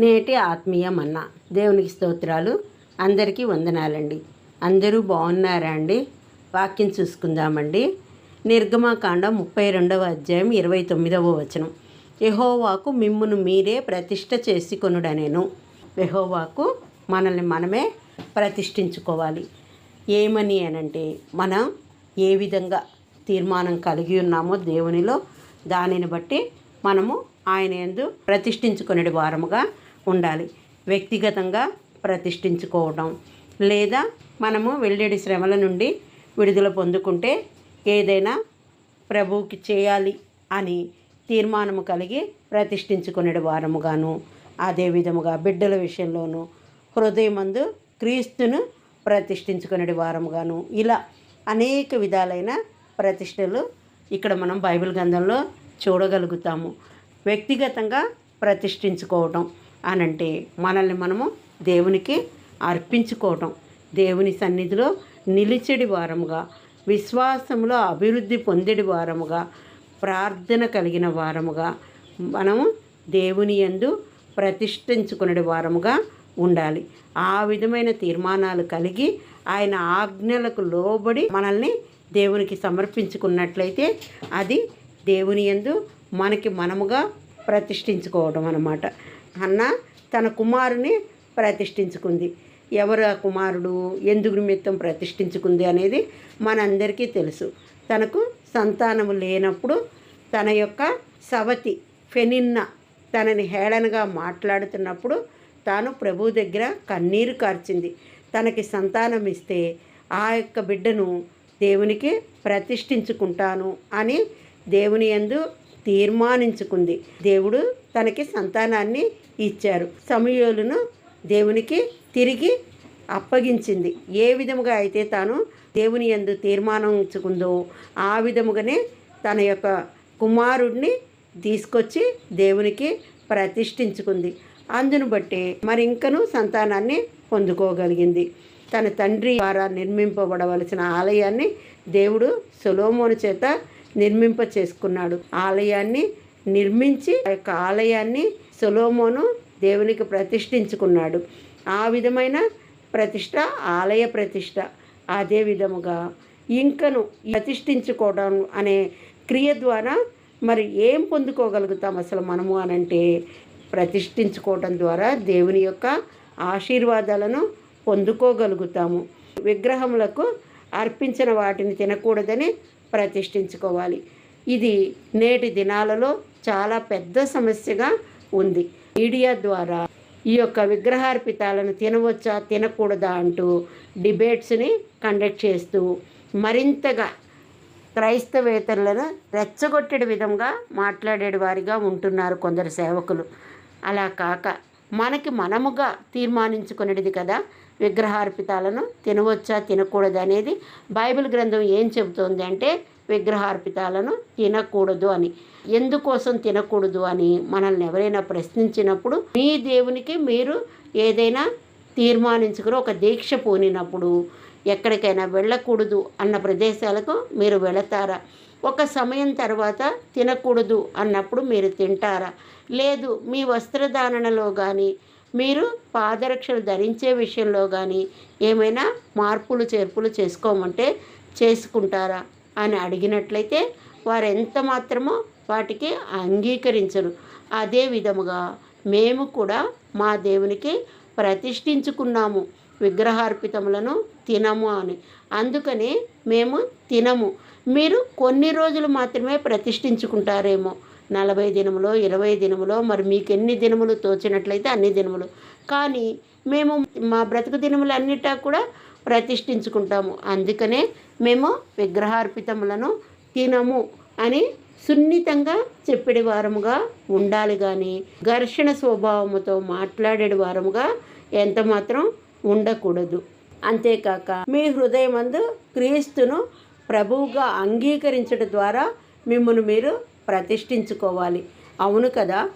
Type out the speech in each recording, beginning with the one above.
నేటి ఆత్మీయ మన్న దేవునికి స్తోత్రాలు. అందరికీ వందనాలండి. అందరూ బాగున్నారా అండి? వాక్యం చూసుకుందామండి. నిర్గమాకాండ ముప్పై రెండవ అధ్యాయం ఇరవై తొమ్మిదవ వచనం. యహోవాకు మిమ్మును మీరే ప్రతిష్ట చేసుకొనుడనేను యహోవాకు మనల్ని మనమే ప్రతిష్ఠించుకోవాలి. ఏమని అనంటే మనం ఏ విధంగా తీర్మానం కలిగి ఉన్నామో దేవునిలో దానిని బట్టి మనము ఆయన ఎందు ప్రతిష్ఠించుకునే వారముగా ఉండాలి. వ్యక్తిగతంగా ప్రతిష్ఠించుకోవడం లేదా మనము వెళ్ళేడి శ్రమల నుండి విడుదల పొందుకుంటే ఏదైనా ప్రభువుకి చేయాలి అని తీర్మానము కలిగి ప్రతిష్ఠించుకునే వారముగాను అదే విధముగా బిడ్డల విషయంలోనూ హృదయమందు క్రీస్తును ప్రతిష్ఠించుకునే వారముగాను ఇలా అనేక విధాలైన ప్రతిష్టలు ఇక్కడ మనం బైబిల్ గ్రంథంలో చూడగలుగుతాము. వ్యక్తిగతంగా ప్రతిష్ఠించుకోవటం. అని అంటే మనల్ని మనము దేవునికి అర్పించుకోవటం. దేవుని సన్నిధిలో నిలిచెడి వారముగా విశ్వాసంలో అభివృద్ధి పొందేడి వారముగా ప్రార్థన కలిగిన వారముగా మనము దేవుని యందు ప్రతిష్ఠించుకునే వారముగా ఉండాలి. ఆ విధమైన తీర్మానాలు కలిగి ఆయన ఆజ్ఞలకు లోబడి మనల్ని దేవునికి సమర్పించుకున్నట్లయితే అది దేవుని యందు మనకి మనముగా ప్రతిష్ఠించుకోవడం అన్నమాట. అన్న తన కుమారుని ప్రతిష్ఠించుకుంది. ఎవరు ఆ కుమారుడు? ఎందుకు నిమిత్తం ప్రతిష్ఠించుకుంది అనేది మనందరికీ తెలుసు. తనకు సంతానము లేనప్పుడు తన యొక్క సవతి ఫెనిన్న తనని హేళనగా మాట్లాడుతున్నప్పుడు తాను ప్రభు దగ్గర కన్నీరు కార్చింది. తనకి సంతానం ఇస్తే ఆ యొక్క బిడ్డను దేవునికి ప్రతిష్ఠించుకుంటాను అని దేవుని యందు తీర్మానించుకుంది. దేవుడు తనకి సంతానాన్ని ఇచ్చారు. సమయోలును దేవునికి తిరిగి అప్పగించింది. ఏ విధముగా అయితే తాను దేవుని ఎందు తీర్మానించుకుందో ఆ విధముగానే తన యొక్క కుమారుడిని తీసుకొచ్చి దేవునికి ప్రతిష్ఠించుకుంది. అందును బట్టి మరి ఇంకను సంతానాన్ని పొందుకోగలిగింది. తన తండ్రి ద్వారా నిర్మింపబడవలసిన ఆలయాన్ని దేవుడు సులోమోను చేత నిర్మింప చేసుకున్నాడు. ఆలయాన్ని నిర్మించి ఆ యొక్క ఆలయాన్ని సొలోమోను దేవునికి ప్రతిష్ఠించుకున్నాడు. ఆ విధమైన ప్రతిష్ట ఆలయ ప్రతిష్ట అదే విధముగా ఇంకను ప్రతిష్ఠించుకోవడం అనే క్రియ ద్వారా మరి ఏం పొందుకోగలుగుతాం అసలు మనము అనంటే ప్రతిష్ఠించుకోవడం ద్వారా దేవుని యొక్క ఆశీర్వాదాలను పొందుకోగలుగుతాము. విగ్రహములకు అర్పించిన వాటిని తినకూడదని ప్రతిష్ఠించుకోవాలి. ఇది నేటి దినాలలో చాలా పెద్ద సమస్యగా ఉంది. మీడియా ద్వారా ఈ యొక్క విగ్రహార్పితాలను తినవచ్చా తినకూడదా అంటూ డిబేట్స్ని కండక్ట్ చేస్తూ మరింతగా క్రైస్తవేతరులను రెచ్చగొట్టే విధంగా మాట్లాడే వారిగా ఉంటున్నారు కొందరు సేవకులు. అలా కాక మనకి మనముగా తీర్మానించుకునేది కదా. విగ్రహార్పితాలను తినవచ్చా తినకూడదు అనేది బైబిల్ గ్రంథం ఏం చెబుతోంది అంటే విగ్రహార్పితాలను తినకూడదు అని. ఎందుకోసం తినకూడదు అని మనల్ని ఎవరైనా ప్రశ్నించినప్పుడు మీ దేవునికి మీరు ఏదైనా తీర్మానించుకుని ఒక దీక్ష పూనినప్పుడు ఎక్కడికైనా వెళ్ళకూడదు అన్న ప్రదేశాలకు మీరు వెళతారా? ఒక సమయం తర్వాత తినకూడదు అన్నప్పుడు మీరు తింటారా? లేదు మీ వస్త్రధారణలో కానీ మీరు పాదరక్షలు ధరించే విషయంలో కానీ ఏమైనా మార్పులు చేర్పులు చేసుకోమంటే చేసుకుంటారా? అని అడిగినట్లయితే వారు ఎంత మాత్రమో వాటికి అంగీకరించరు. అదే విధముగా మేము కూడా మా దేవునికి ప్రతిష్ఠించుకున్నాము విగ్రహార్పితములను తినము అని. అందుకని మేము తినము. మీరు కొన్ని రోజులు మాత్రమే ప్రతిష్ఠించుకుంటారేమో. నలభై దినములో ఇరవై దినములో మరి మీకు ఎన్ని దినములు తోచినట్లయితే అన్ని దినములు. కానీ మేము మా బ్రతుకు దినములు అన్నిటా కూడా ప్రతిష్ఠించుకుంటాము. అందుకనే మేము విగ్రహార్పితములను తినము అని సున్నితంగా చెప్పేడి వారముగా ఉండాలి కానీ ఘర్షణ స్వభావముతో మాట్లాడే వారముగా ఎంత మాత్రం ఉండకూడదు. అంతేకాక మీ హృదయమందు క్రీస్తును ప్రభువుగా అంగీకరించడం ద్వారా మిమ్మల్ని మీరు ప్రతిష్ఠించుకోవాలి. అవును కదా?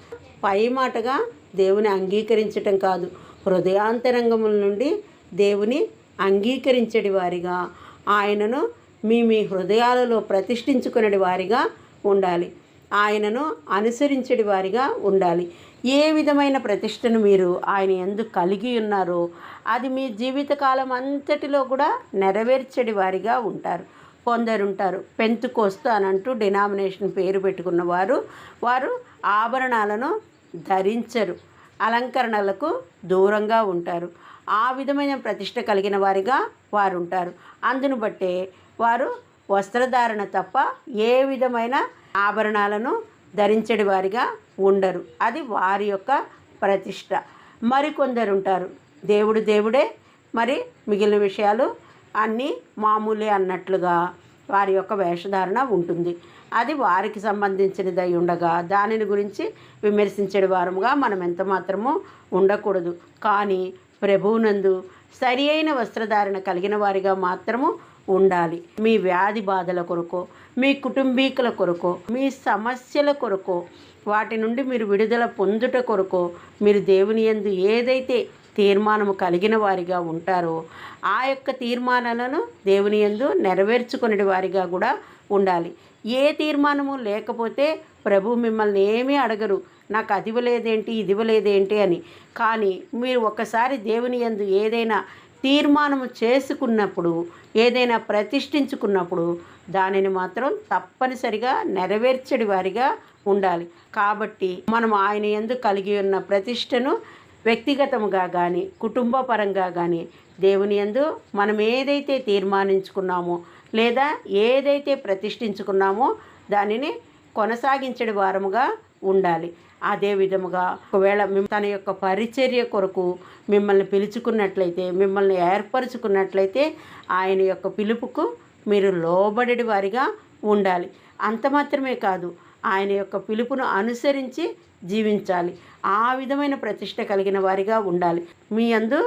పై మాటగా దేవుని అంగీకరించటం కాదు. హృదయాంతరంగముల నుండి దేవుని అంగీకరించడి వారిగా ఆయనను మీ మీ హృదయాలలో ప్రతిష్ఠించుకునే వారిగా ఉండాలి. ఆయనను అనుసరించడి వారిగా ఉండాలి. ఏ విధమైన ప్రతిష్టను మీరు ఆయన ఎందుకు కలిగి ఉన్నారో అది మీ జీవితకాలం అంతటిలో కూడా నెరవేర్చడి వారిగా ఉంటారు. కొందరుంటారు. పెంతుకోస్తు అని అంటూ డినామినేషన్ పేరు పెట్టుకున్న వారు వారు ఆభరణాలను ధరించరు. అలంకరణలకు దూరంగా ఉంటారు. ఆ విధమైన ప్రతిష్ట కలిగిన వారిగా వారు ఉంటారు అందును బట్టే వారు వస్త్రధారణ తప్ప ఏ విధమైన ఆభరణాలను ధరించడి వారిగా ఉండరు. అది వారి యొక్క ప్రతిష్ట. మరికొందరు ఉంటారు దేవుడు దేవుడే. మరి మిగిలిన విషయాలు అన్నీ మామూలే అన్నట్లుగా వారి యొక్క వేషధారణ ఉంటుంది. అది వారికి సంబంధించినదై ఉండగా దానిని గురించి విమర్శించే వారముగా మనం ఎంత మాత్రము ఉండకూడదు. కానీ ప్రభువునందు సరి అయిన వస్త్రధారణ కలిగిన వారిగా మాత్రము ఉండాలి. మీ వ్యాధి బాధల కొరకు మీ కుటుంబీకుల కొరకు మీ సమస్యల కొరకు వాటి నుండి మీరు విడుదల పొందుట కొరకు మీరు దేవుని యందు ఏదైతే తీర్మానము కలిగిన వారిగా ఉంటారో ఆ యొక్క తీర్మానాలను దేవుని యందు నెరవేర్చుకునే వారిగా కూడా ఉండాలి. ఏ తీర్మానము లేకపోతే ప్రభు మిమ్మల్ని ఏమీ అడగరు. నాకు అది ఇవ్వలేదేంటి ఇది ఇవ్వలేదేంటి అని. కానీ మీరు ఒకసారి దేవుని యందు ఏదైనా తీర్మానము చేసుకున్నప్పుడు ఏదైనా ప్రతిష్ఠించుకున్నప్పుడు దానిని మాత్రం తప్పనిసరిగా నెరవేర్చడి వారిగా ఉండాలి. కాబట్టి మనం ఆయన ఎందు కలిగి ఉన్న ప్రతిష్టను వ్యక్తిగతముగా కానీ కుటుంబ పరంగా కానీ దేవుని యందు మనం ఏదైతే తీర్మానించుకున్నామో లేదా ఏదైతే ప్రతిష్ఠించుకున్నామో దానిని కొనసాగించడి వారముగా ఉండాలి. అదే విధముగా ఒకవేళ తన యొక్క పరిచర్య కొరకు మిమ్మల్ని పిలుచుకున్నట్లయితే మిమ్మల్ని ఏర్పరచుకున్నట్లయితే ఆయన యొక్క పిలుపుకు మీరు లోబడి వారిగా ఉండాలి. అంత మాత్రమే కాదు ఆయన యొక్క పిలుపును అనుసరించి జీవించాలి. ఆ విధమైన ప్రతిష్ట కలిగిన వారిగా ఉండాలి. మీ అందు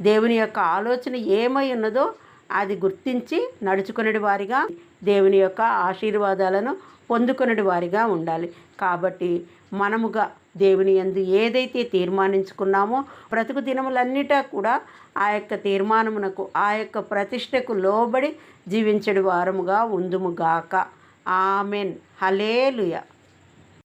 దేవుని యొక్క ఆలోచన ఏమై ఉన్నదో అది గుర్తించి నడుచుకునే వారిగా దేవుని యొక్క ఆశీర్వాదాలను పొందుకునే వారిగా ఉండాలి. కాబట్టి మనముగా దేవుని యందు ఏదైతే తీర్మానించుకున్నామో బ్రతుకు దినములన్నిటా కూడా ఆ యొక్క తీర్మానమునకు ఆ యొక్క ప్రతిష్టకు లోబడి జీవించడి వారముగా ఉందుముగాక ఆమెన్. హలేలుయ